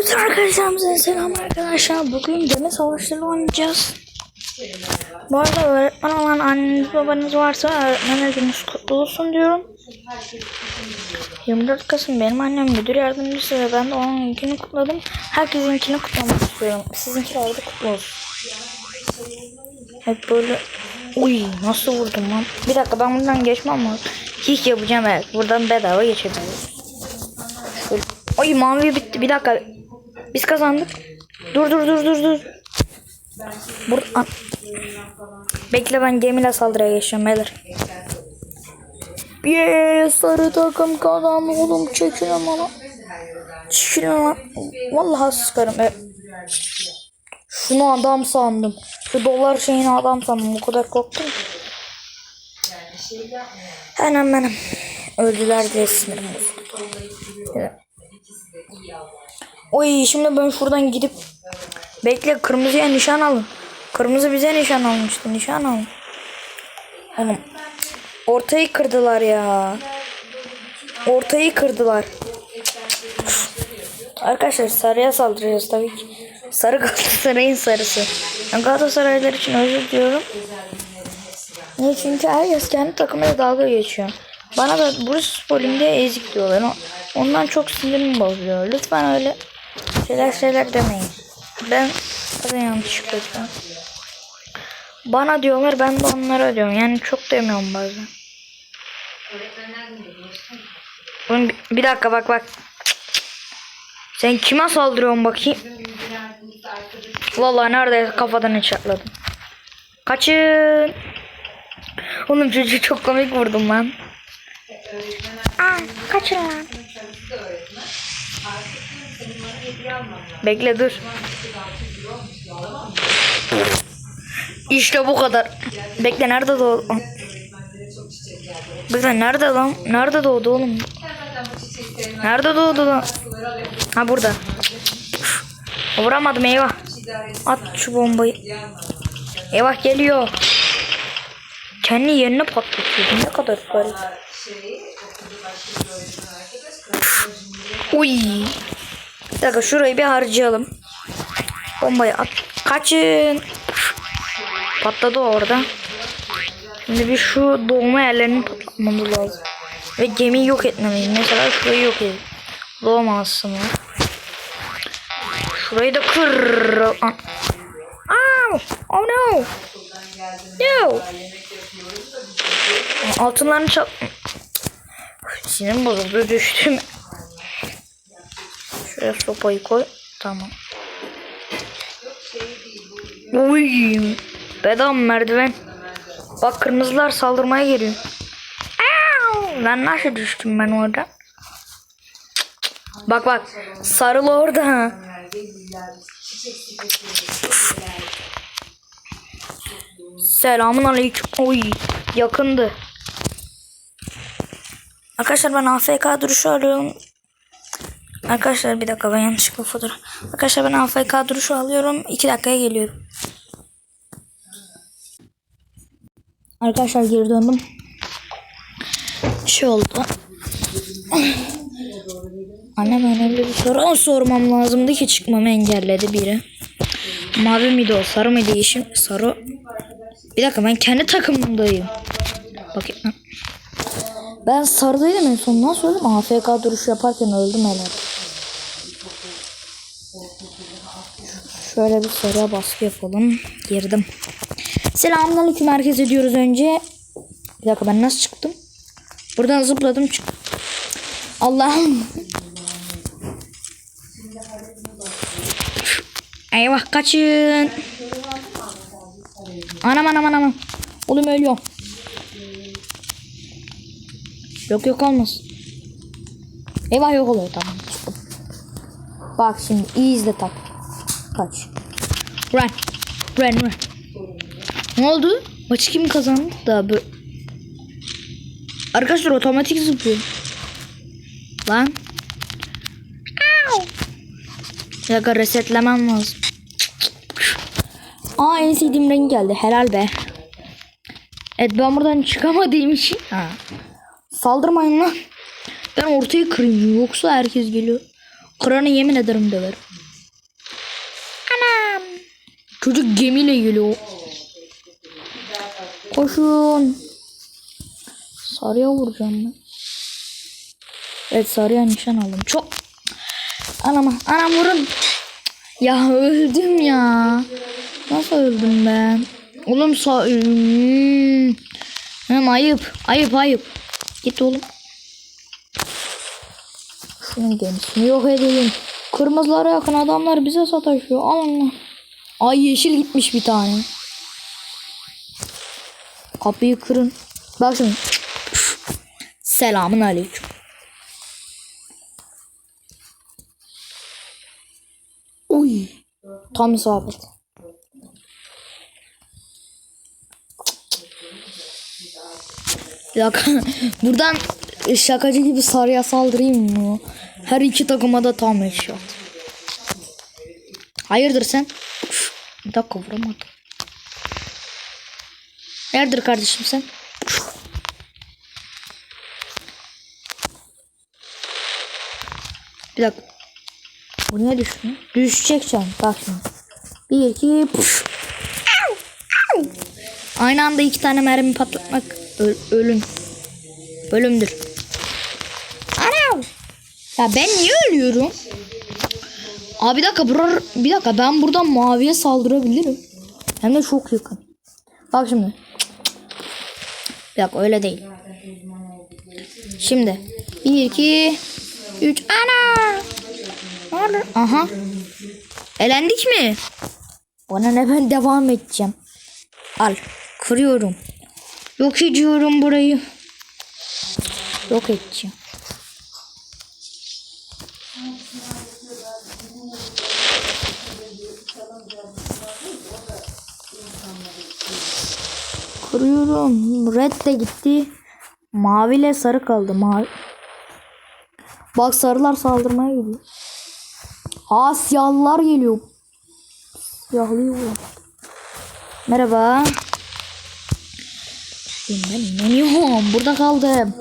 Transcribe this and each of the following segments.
Bütün arkadaşlarımıza selam arkadaşlar. Bugün gemi savaşları oynayacağız. Bu arada öğretmen olan anneniz babanız varsa öğretmenler gününüz kutlu olsun diyorum. 24 Kasım benim annem müdür yardımcısı ve ben de onun günü kutladım. Herkesinkini kutlamak istiyorum. Sizinkiler de kutlu olsun. Hep böyle Uy nasıl vurdum lan? Bir dakika ben buradan geçmem lazım. Hiç yapacağım evet. Buradan bedava geçebiliriz. Şöyle. Ay mavi bitti. Bir dakika. Biz kazandık. Dur dur dur dur dur. Bur An- Bekle ben gemiyle saldırıya geçeceğim beyler. Yes sarı takım kazandı oğlum çekilin bana. Çekilin lan. Vallahi sıkarım. Evet. Şunu adam sandım. Şu dolar şeyini adam sandım. O kadar korktum. Hemen benim. Öldüler diye sinirim bozuldu. Oy şimdi ben şuradan gidip bekle kırmızıya nişan alın. Kırmızı bize nişan almıştı. Nişan alın. Oğlum ortayı kırdılar ya. Ortayı kırdılar. Arkadaşlar sarıya saldıracağız tabii ki. Sarı Galatasaray'ın sarısı. Ben Galatasaraylar için özür diliyorum. Niye? Çünkü herkes kendi takımıyla dalga geçiyor. Bana da Bursa Spor'un diye ezik diyorlar. Ondan çok sinirim bozuyor. Lütfen öyle şeyler şeyler demeyin. Ben zaten yanlış diyorum. Bana diyorlar ben de onlara diyorum. Yani çok demiyorum bazen. Oğlum bir, dakika bak bak. Sen kime saldırıyorsun bakayım? Vallahi nerede kafadan içatladım. Kaçın. Oğlum çocuğu çok komik vurdum lan. Aa, kaçın lan. Bekle dur. İşte bu kadar. Bekle nerede doğdu? Bekle nerede lan? Nerede doğdu oğlum? Nerede doğdu lan? Ha burada. Vuramadım eyvah. At şu bombayı. Eyvah geliyor. Kendi yerine patlatıyor. Ne kadar garip. Uy. Bir dakika şurayı bir harcayalım. Bombayı at. Kaçın. Patladı orada. Şimdi bir şu doğma yerlerini patlatmamız lazım. Ve gemiyi yok etmeliyiz. Mesela şurayı yok edelim. Doğmasın var. Şurayı da kır. Ow! Oh no! No! Altınlarını çal... Sinirim bozuldu düştüm. Şuraya sopayı koy. Tamam. Uy! Bedava merdiven. Bak kırmızılar saldırmaya geliyor. Ben nasıl düştüm ben orada? Bak bak. Sarılı orada. Selamun aleyküm. Oy yakındı. Arkadaşlar ben AFK duruşu alıyorum. Arkadaşlar bir dakika ben yanlışlıkla fotoğraf. Arkadaşlar ben AFK duruşu alıyorum. 2 dakikaya geliyorum. Arkadaşlar geri döndüm. Şey oldu. Anne ben öyle bir soru sormam lazımdı ki çıkmamı engelledi biri. Mavi miydi o? Sarı mıydı yeşil? Sarı. Bir dakika ben kendi takımımdayım. Bakayım. Ben sarıdaydım en son. Nasıl öldüm? AFK duruşu yaparken öldüm hele. Şöyle bir sarıya baskı yapalım. Girdim. Selamünaleyküm herkese diyoruz önce. Bir dakika ben nasıl çıktım? Buradan zıpladım çık. Allah'ım. Eyvah kaçın. Anam anam anam. Oğlum ölüyor. Yok yok olmaz. Eyvah yok oluyor tamam. Bak şimdi iyi izle tak. Kaç. Run. Run run. Ne oldu? Maçı kim kazandı da böyle. Arkadaşlar otomatik zıplıyor. Lan. Dakika resetlemem lazım. Aa en sevdiğim renk geldi. Helal be. Evet ben buradan çıkamadığım için. Ha. Saldırmayın lan. Ben ortayı kırayım. Yoksa herkes geliyor. Kıranı yemin ederim döverim. Çocuk gemiyle geliyor. Koşun. Sarıya vuracağım ben. Evet sarıya nişan aldım. Çok. Anam anam vurun. Ya öldüm ya. Nasıl öldüm ben? Oğlum sa... Hmm. Ayıp. Ayıp ayıp. Git oğlum. Şunun gemisini yok edelim. Kırmızılara yakın adamlar bize sataşıyor. Allah. Ay yeşil gitmiş bir tane. Kapıyı kırın. Bak şimdi. Selamun aleyküm. Uy. Tam isabet. Dakika. Buradan şakacı gibi sarıya saldırayım mı? Her iki takıma da tam headshot. Hayırdır sen? Bir dakika vuramadım. Nerede kardeşim sen? Bir dakika. Bu niye düşmüyor? Düşecek can. Bak şimdi. Bir, iki, puf. Aynı anda iki tane mermi patlatmak ö- ölüm. Ölümdür. Ana! Ya ben niye ölüyorum? Abi bir dakika, bura, bir dakika ben buradan maviye saldırabilirim. Hem de çok yakın. Bak şimdi. Bir öyle değil. Şimdi. 1, 2, 3. Ana! Aha. Elendik mi? Bana ne ben devam edeceğim. Al. Kırıyorum. Yok ediyorum burayı. Yok edeceğim. Kırıyorum. Red de gitti. Mavi ile sarı kaldı. Mavi. Bak sarılar saldırmaya gidiyor. Aa siyahlılar geliyor. Siyahlıyı vurun. Merhaba. Ben inanıyorum. Burada kaldım.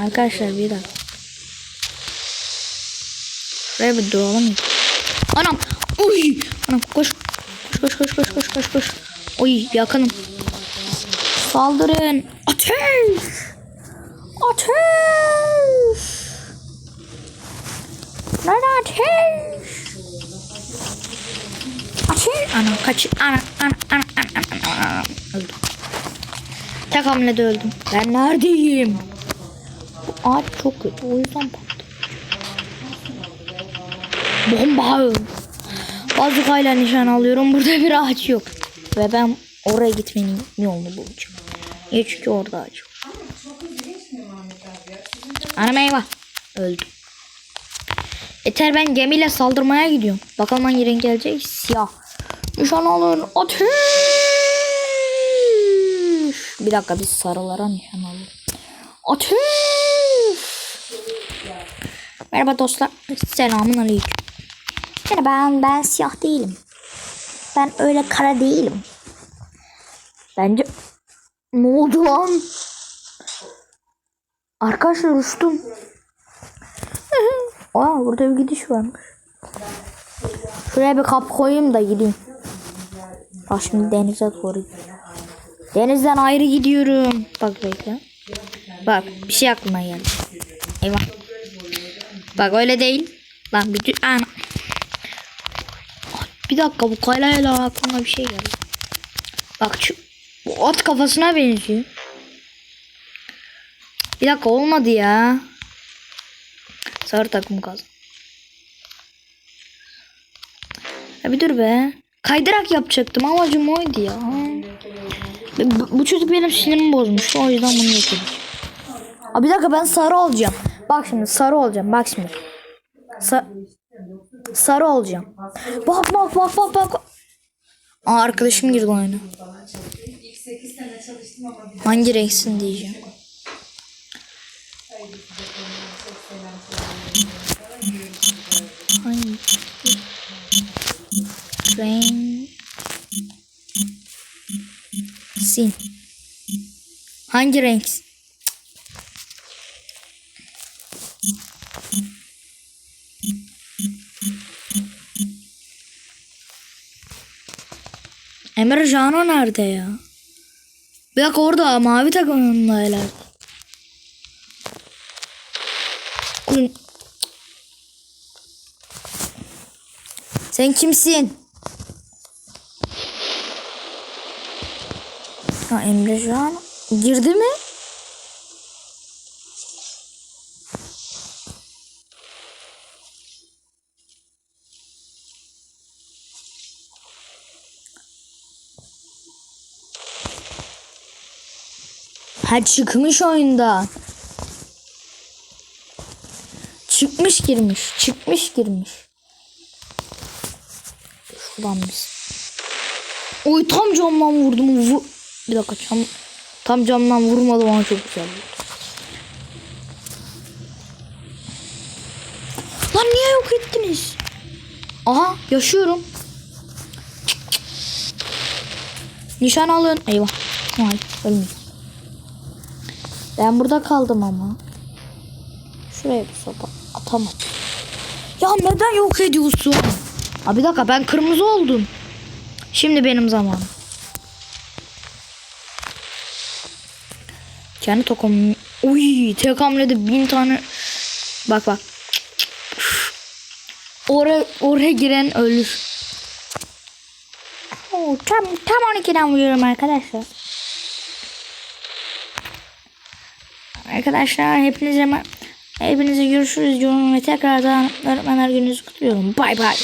Arkadaşlar bir dakika. Şuraya bir duralım. Anam. Uy. Anam koş. Koş koş koş koş koş koş. Oy yakınım. Saldırın. Ateş. Ateş. Nerede ateş? Ateş. Ana kaç. Ana ana ana ana ana. Öldüm. Tek hamlede öldüm. Ben neredeyim? Bu ağaç çok kötü. O yüzden patladı. Bomba. Bazukayla nişan alıyorum. Burada bir ağaç yok. Ve ben oraya gitmenin yolunu bulacağım. Niye? Çünkü orada ağaç yok. Anam eyvah. Öldüm. Yeter ben gemiyle saldırmaya gidiyorum. Bakalım hangi renk gelecek? Siyah. Nişan alın. Ateş. Bir dakika biz sarılara nişan alalım. Ateş. Merhaba dostlar. Selamun aleyküm. Merhaba ben, ben siyah değilim. Ben öyle kara değilim. Bence ne oldu lan? Arkadaşlar uçtum. Aa burada bir gidiş varmış. Şuraya bir kap koyayım da gideyim. Bak şimdi denize doğru. Denizden ayrı gidiyorum. Bak bekle. Bak bir şey aklıma geldi. Eyvah. Bak öyle değil. Lan bir dü- Ana. Bir dakika bu kalayla aklıma bir şey geldi. Bak şu bu at kafasına benziyor. Bir dakika olmadı ya. Sarı takım kazan. Ya bir dur be. Kaydırak yapacaktım amacım oydu ya. Bu, bu çocuk benim sinirimi bozmuştu o yüzden bunu yapıyorum. Abi bir dakika ben sarı olacağım. Bak şimdi sarı olacağım. Bak şimdi. Sa- sarı olacağım. Bak bak bak bak bak. Aa, arkadaşım girdi oyuna. Hangi renksin diyeceğim. Hangi renk? Sin. Hangi renk? Emre Cano nerede ya? Bir dakika orada mavi takımında Sen kimsin? Ha Emre Cano. Girdi mi? Ha çıkmış oyundan. Çıkmış girmiş. Çıkmış girmiş. Şuradan biz. Oy tam camdan vurdum. Vu bir dakika cam tam camdan vurmadım ama çok güzel. Lan niye yok ettiniz? Aha yaşıyorum. Nişan alın. Eyvah. Hayır ölmeyeceğim. Ben burada kaldım ama. Şuraya bir sopa atamam. Ya neden yok ediyorsun? Abi bir dakika ben kırmızı oldum. Şimdi benim zamanım. Kendi tokum. Uy tek hamlede bin tane. Bak bak. Oraya, oraya giren ölür. Oo, tam, tam 12'den vuruyorum arkadaşlar. Arkadaşlar hepinize hepinize görüşürüz diyorum ve tekrardan öğretmenler gününüzü kutluyorum. Bay bay.